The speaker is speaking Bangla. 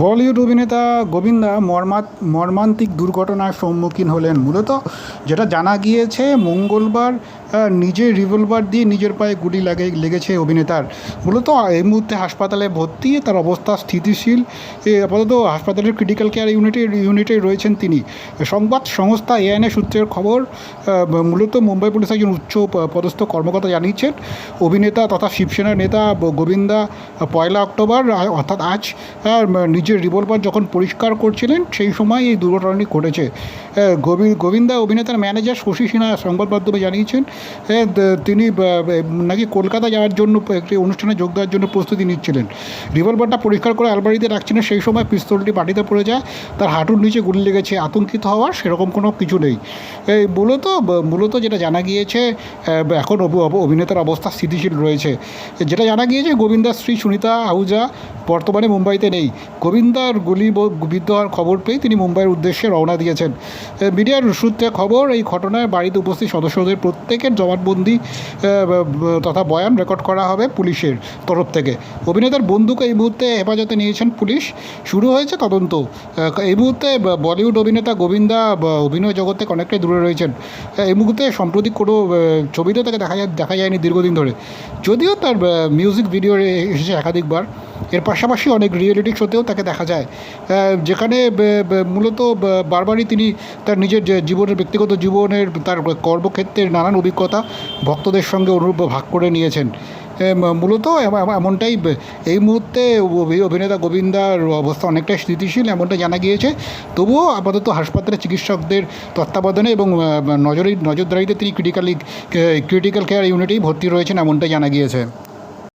বলিউড অভিনেতা গোবিন্দা মর্মাত মর্মান্তিক দুর্ঘটনার সম্মুখীন হলেন মূলত যেটা জানা গিয়েছে মঙ্গলবার আহ, নিজে রিভলভার দিয়ে নিজের পায়ে গুলি লাগে লেগেছে অভিনেতার। মূলত এই মুহূর্তে হাসপাতালে ভর্তি তার অবস্থা স্থিতিশীল। আপাতত হাসপাতালের ক্রিটিক্যাল কেয়ার ইউনিটে ইউনিটে রয়েছেন তিনি। সংবাদ সংস্থা এএনএ সূত্রের খবর মূলত মুম্বাই পুলিশ একজন উচ্চ পদস্থ কর্মকর্তা জানিয়েছেন অভিনেতা তথা শিবসেনার নেতা গোবিন্দা পয়লা অক্টোবর অর্থাৎ আজ আহ, নিজের রিভলভার যখন পরিষ্কার করছিলেন, সেই সময় এই দুর্ঘটনাটি ঘটেছে। গোবিন্দা অভিনেতার ম্যানেজার শশী সিনহা সংবাদ মাধ্যমে জানিয়েছেন তিনি নাকি কলকাতা যাওয়ার জন্য একটি অনুষ্ঠানে যোগ দেওয়ার জন্য প্রস্তুতি নিচ্ছিলেন। রিভলভারটা পরিষ্কার করে আলমারিতে রাখছিলেন, সেই সময় পিস্তলটি মাটিতে পড়ে যায়, তার হাঁটুর নিচে গুলি লেগেছে, আতঙ্কিত হওয়ার সেরকম কোনো কিছু নেই। এই মূলত মূলত যেটা জানা গিয়েছে এখন অভি- অভিনেতার অবস্থা স্থিতিশীল রয়েছে। যেটা জানা গিয়েছে, গোবিন্দার স্ত্রী সুনিতা আহুজা বর্তমানে মুম্বাইতে নেই। গোবিন্দার গুলি বিদ্ধ হওয়ার খবর পেয়ে তিনি মুম্বাইয়ের উদ্দেশ্যে রওনা দিয়েছেন। মিডিয়ার সূত্রে খবর এই ঘটনায় বাড়িতে উপস্থিত সদস্যদের প্রত্যেকের জবানবন্দি তথা বয়ান রেকর্ড করা হবে পুলিশের তরফ থেকে। অভিনেতার বন্দুক এই মুহূর্তে হেফাজতে নিয়েছেন পুলিশ। শুরু হয়েছে তদন্ত। এই মুহূর্তে বলিউড অভিনেতা গোবিন্দা অভিনয় জগতে অনেকটাই দূরে রয়েছেন। এই মুহূর্তে সম্প্রতি কোনো আহ, ছবিতেও তাকে দেখা যায় দেখা যায়নি দীর্ঘদিন ধরে। যদিও তার মিউজিক ভিডিও এসেছে একাধিকবার। এর পাশাপাশি অনেক রিয়েলিটি শোতেও তাকে দেখা যায়। যেখানে মূলত বারবারই তিনি তার নিজের জীবনের ব্যক্তিগত জীবনের তার কর্মক্ষেত্রের নানান অভিজ্ঞতা ভক্তদের সঙ্গে অনুরূপ ভাগ করে নিয়েছেন। মূলত এম- এম- এমনটাই এই মুহূর্তে অভিনেতা গোবিন্দার অবস্থা অনেকটাই স্থিতিশীল এমনটা জানা গিয়েছে। তবুও আপাতত হাসপাতালে চিকিৎসকদের তত্ত্বাবধানে এবং নজরে, নজরদারিতে তিনি ক্রিটিক্যালি ক্রিটিক্যাল কেয়ার ইউনিটেই ভর্তি রয়েছেন এমনটাই জানা গিয়েছে।